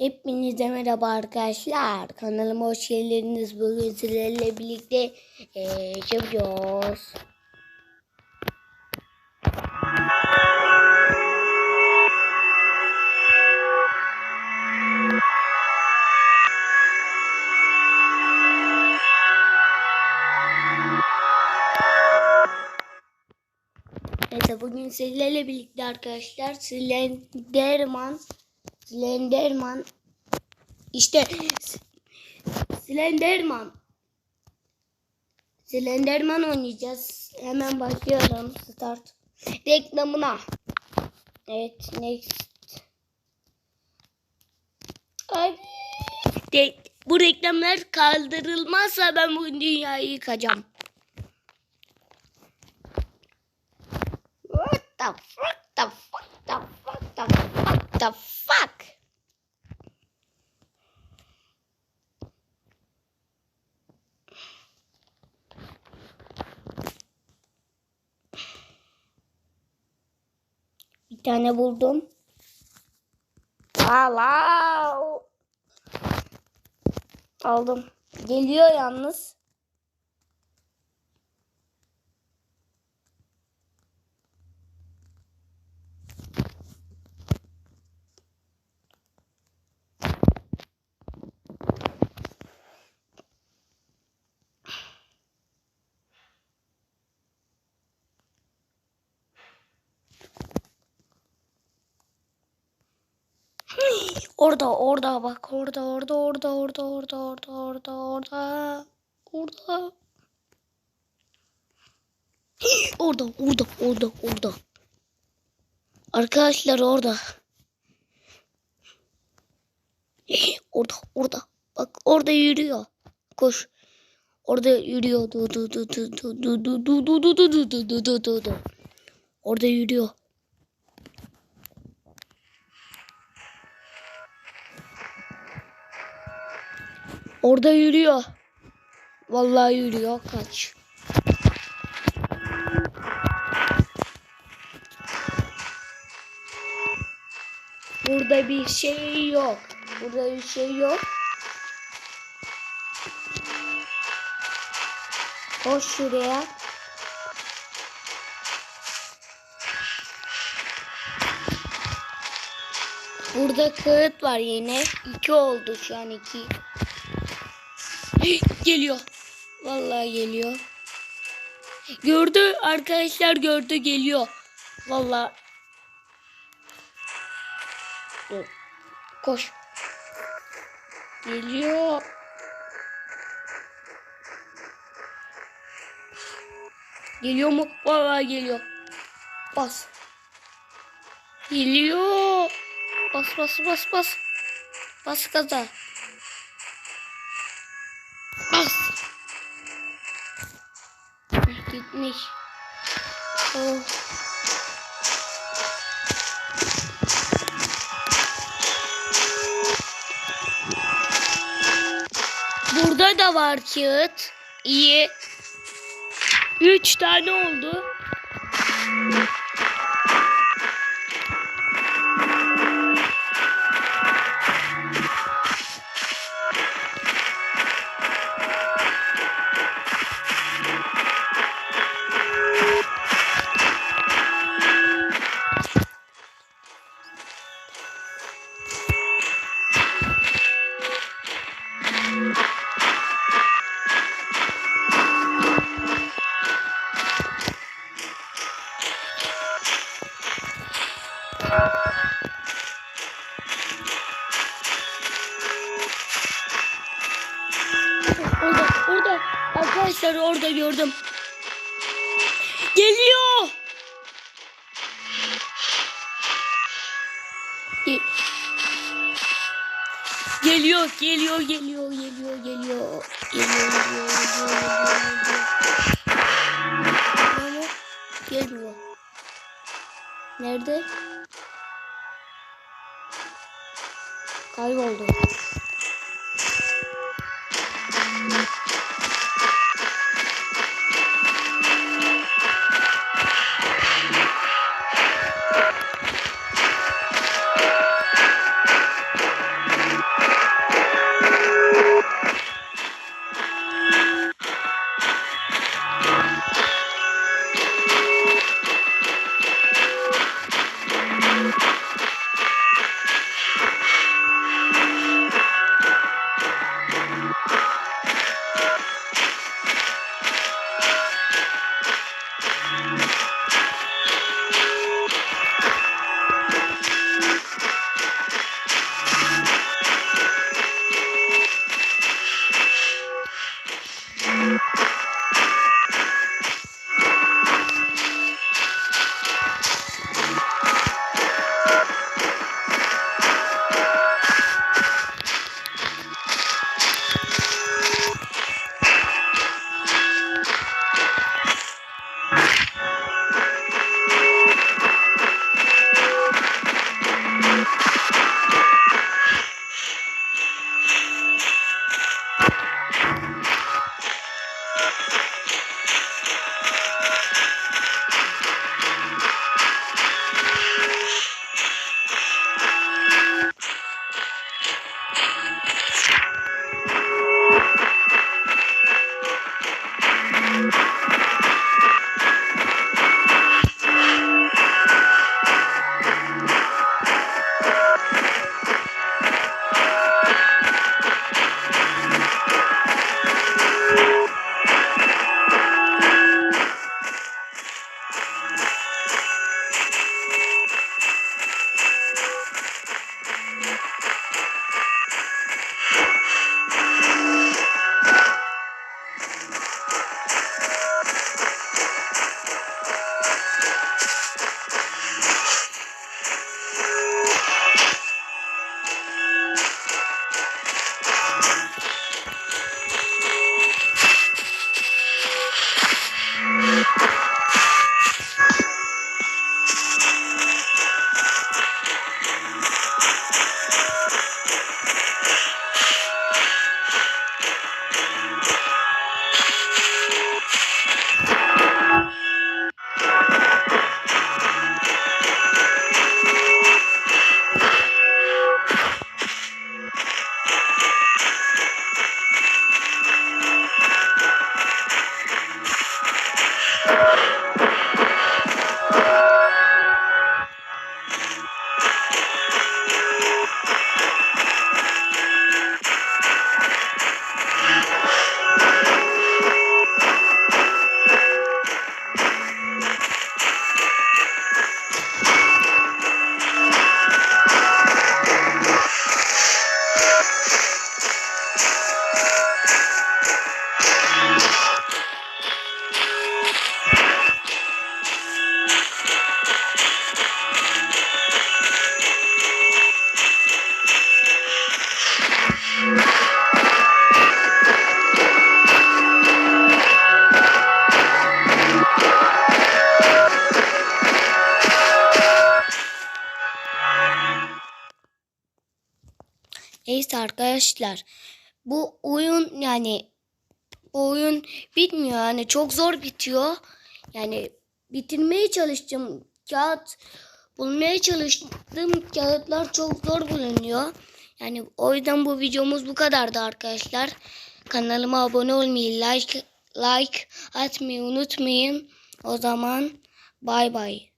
Hepinize merhaba arkadaşlar. Kanalıma hoş geldiniz. Bugün sizlerle birlikte şey yapıyoruz. Neyse bugün sizlerle birlikte arkadaşlar Slenderman Slenderman işte Slenderman Slenderman oynayacağız. Hemen başlıyorum. Start. Reklamına. Evet. Next. Ay. De- bu reklamlar kaldırılmazsa ben bu dünyayı yıkacağım. What the fuck the fuck the fuck the fuck the fuck? Bir tane buldum. Allah. Aldım. Geliyor yalnız. Orada orada bak orada orada orada orada orada orada orada orada orada orada orada orada orada Arkadaşlar orada orada orada bak orada yürüyor koş orada yürüyor du du du du du du du du du du du du du du orada yürüyor Orada yürüyor. Vallahi yürüyor. Kaç. Burada bir şey yok. Burada bir şey yok. Koş şuraya. Burada kağıt var yine. İki oldu şu an iki. geliyor. Vallahi geliyor. Gördü arkadaşlar gördü geliyor. Vallahi. Koş. Geliyor. Geliyor mu? Vallahi geliyor. Bas. Geliyor. Bas bas bas bas. Bas gaza. Bas. Gitmiş. Oh. Burada da var kağıt. İyi. Üç tane oldu. Orada, orada. Arkadaşlar orada gördüm. Geliyor. Ge- Geliyor, geliyor, geliyor, geliyor, geliyor. Geliyor, geliyor, geliyor, geliyor, Geliyor. Nerede? Kayboldu. you Neyse arkadaşlar. Bu oyun yani bu oyun bitmiyor yani çok zor bitiyor. Yani bitirmeye çalıştım. Kağıt bulmaya çalıştım. Kağıtlar çok zor bulunuyor. Yani o yüzden bu videomuz bu kadardı arkadaşlar. Kanalıma abone olmayı, like like atmayı unutmayın. O zaman bay bay.